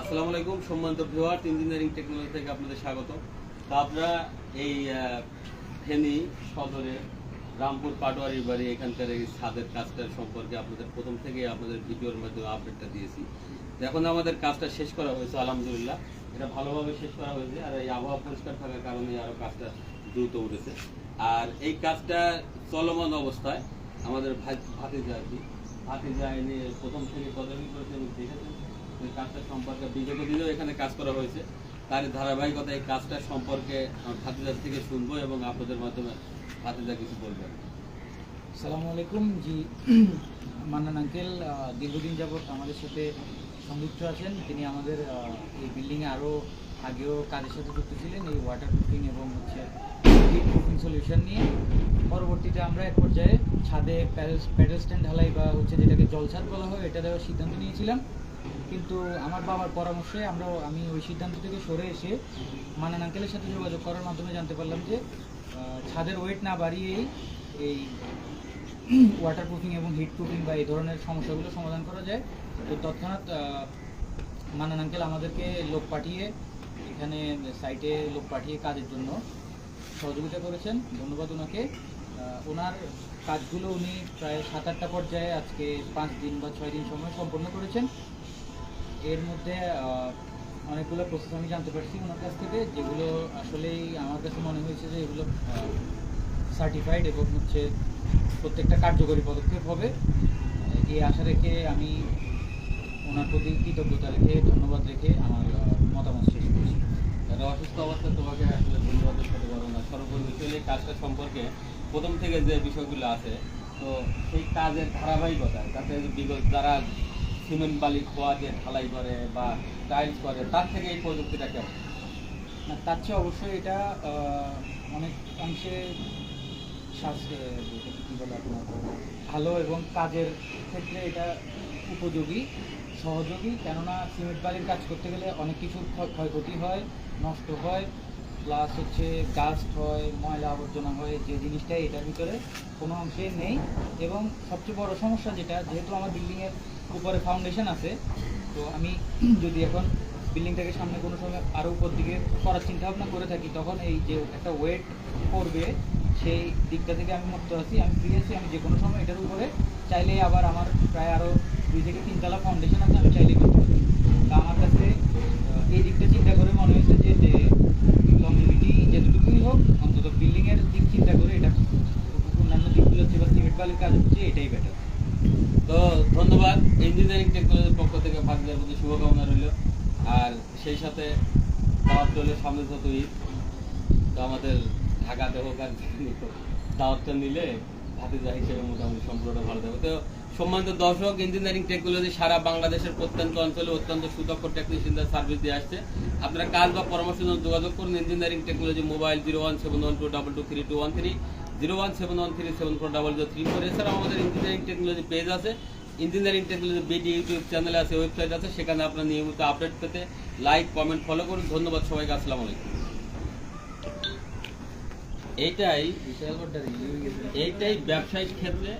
আসসালামু আলাইকুম, সম্মানিত ভিউয়ার ইঞ্জিনিয়ারিং টেকনোলজি থেকে আপনাদের স্বাগত। তা আপনারা এই ফেনী সদরের রামপুর পাটোয়ারির বাড়ি, এখানকার এই ছাদের কাজটার সম্পর্কে আপনাদের প্রথম থেকে আপনাদের ভিডিওর মাধ্যমে আপডেটটা দিয়েছি। এখন আমাদের কাজটা শেষ করা হয়েছে, আলহামদুলিল্লাহ। এটা ভালোভাবে শেষ করা হয়েছে, আর এই আবহাওয়া পরিষ্কার থাকার কারণে আরও কাজটা দ্রুত উঠেছে। আর এই কাজটা চলমান অবস্থায় আমাদের ভাতিজা আর কি ভাতিজা এনে প্রথম থেকে তদারকি করেছে এই কাজটা সম্পর্কে বিগত দিনেও এখানে কাজ করা হয়েছে। তার ধারাবাহিকতা এই কাজটা সম্পর্কে ভাতিজার থেকে শুনব এবং আপনাদের মাধ্যমে ভাতিজা কিছু বলবেন। আসসালামু আলাইকুম। জি, মান্নান আঙ্কেল দীর্ঘদিন যাবৎ আমাদের সাথে সংযুক্ত আছেন। তিনি আমাদের এই বিল্ডিংয়ে আরও আগেও কাজের সাথে যুক্ত ছিলেন, এই ওয়াটার প্রুফিং এবং হচ্ছে প্রুফিং সলিউশন নিয়ে। পরবর্তীতে আমরা এক পর্যায়ে ছাদে প্যাডেল স্ট্যান্ড ঢালাই বা হচ্ছে যেটাকে জলছাদ বলা হয়, এটা দেওয়ার সিদ্ধান্ত নিয়েছিলাম। কিন্তু আমার বাবার পরামর্শে আমরা আমি ওই সিদ্ধান্ত থেকে সরে এসে মানান আঙ্কেলের সাথে যোগাযোগ করার মাধ্যমে জানতে পারলাম যে ছাদের ওয়েট না বাড়িয়েই এই ওয়াটার প্রুফিং এবং হিট প্রুফিং বা এই ধরনের সমস্যাগুলো সমাধান করা যায়। তো তৎক্ষণাৎ মানান আঙ্কেল আমাদেরকে লোক পাঠিয়ে এখানে সাইটে লোক পাঠিয়ে কাজের জন্য সহযোগিতা করেছেন। ধন্যবাদ ওনাকে। ওনার কাজগুলো উনি প্রায় সাত আটটা পর্যায়ে আজকে পাঁচ দিন বা ছয় দিন সময় সম্পন্ন করেছেন। এর মধ্যে অনেকগুলো প্রসেস আমি জানতে পারছি ওনার কাছ থেকে, যেগুলো আসলেই আমার কাছে মনে হয়েছে যে এগুলো সার্টিফাইড এবং হচ্ছে প্রত্যেকটা কার্যকরী পদক্ষেপ হবে। এই আশা রেখে আমি ওনার প্রতি কৃতজ্ঞতা রেখে, ধন্যবাদ রেখে আমার মতামত শেষ করছি। অসুস্থ অবস্থায় তোমাকে আসলে ধন্যবাদের সাথে বলো না সর্বোপরি কাজটা সম্পর্কে প্রথম থেকে যে বিষয়গুলো আছে, তো সেই কাজের ধারাবাহিকতা তাতে বিগত যারা সিমেন্ট বালি খোয়া দিয়ে ঢালাই করে বা টাইলস করে, তার থেকে এই প্রযুক্তিটা কেমন? তার চেয়ে অবশ্যই এটা অনেক অংশে কী বলে আপনার? ভালো এবং কাজের ক্ষেত্রে এটা উপযোগী, সহযোগী। কেননা, সিমেন্ট বালির কাজ করতে গেলে অনেক কিছু ক্ষয়ক্ষতি হয়, নষ্ট হয়। প্লাস হচ্ছে ডাস্ট হয়, ময়লা আবর্জনা হয়, যে জিনিসটা এটার ভিতরে কোনো অংশে নেই। এবং সবচেয়ে বড় সমস্যা যেটা, যেহেতু আমার বিল্ডিংয়ের উপরে ফাউন্ডেশন আছে, তো আমি যদি এখন বিল্ডিংটাকে সামনে কোনো সময় আরও উপর দিকে করার চিন্তা ভাবনা করে থাকি, তখন এই যে একটা ওয়েট পড়বে, সেই দিকটা থেকে আমি মুক্ত আছি, আমি ফ্রি আছি, আমি যে কোনো সময় এটার উপরে চাইলেই আবার আমার প্রায় আরও দুই থেকে তিনতলা ফাউন্ডেশন আছে, আমি চাইলেই করতে পারি তা আমার কাছে আহ, এই দিকটা চিন্তা করে মনে হয়েছে যে যে লংজিভিটি যেটুকুই হোক অন্তত বিল্ডিংয়ের দিক চিন্তা করে এটা অন্যান্য দিকগুলো হচ্ছে বা সিমেন্ট বালির কাজ হচ্ছে এটাই বেটার তো ধন্যবাদ। ইঞ্জিনিয়ারিং টেকনোলজির পক্ষ থেকে ভাগ্যের প্রতি শুভকামনা রইল। আর সেই সাথে দাওয়াত রইল সামনে যত ঈদ তো আমাদের ঢাকাতে হোক আর দাওয়াতটা নিলে ভাতিজা হিসেবে মোটামুটি সম্পূর্ণটা ভালো থাকবে। তো সম্মানিত দর্শক ইঞ্জিনিয়ারিং টেকনোলজি সারা বাংলাদেশের প্রত্যন্ত অঞ্চলে অত্যন্ত সুদক্ষ টেকনিশিয়ানদের সার্ভিস দিয়ে আসছে। আপনারা কাজ বা পরামর্শের জন্য যোগাযোগ করুন। Engineering technology mobile zero one seven one two double two three two one three zero one seven one three seven four double zero three four এছাড়াও আমাদের ইঞ্জিনিয়ারিং টেকনোলজি পেজ আছে। Engineering technology BD YouTube channel আছে website আছে সেখানে আপনার নিয়মিত update পেতে like comment follow করুন। ধন্যবাদ সবাইকে আসসালামু আলাইকুম। এইটাই এইটাই ব্যবসায়িক ক্ষেত্রে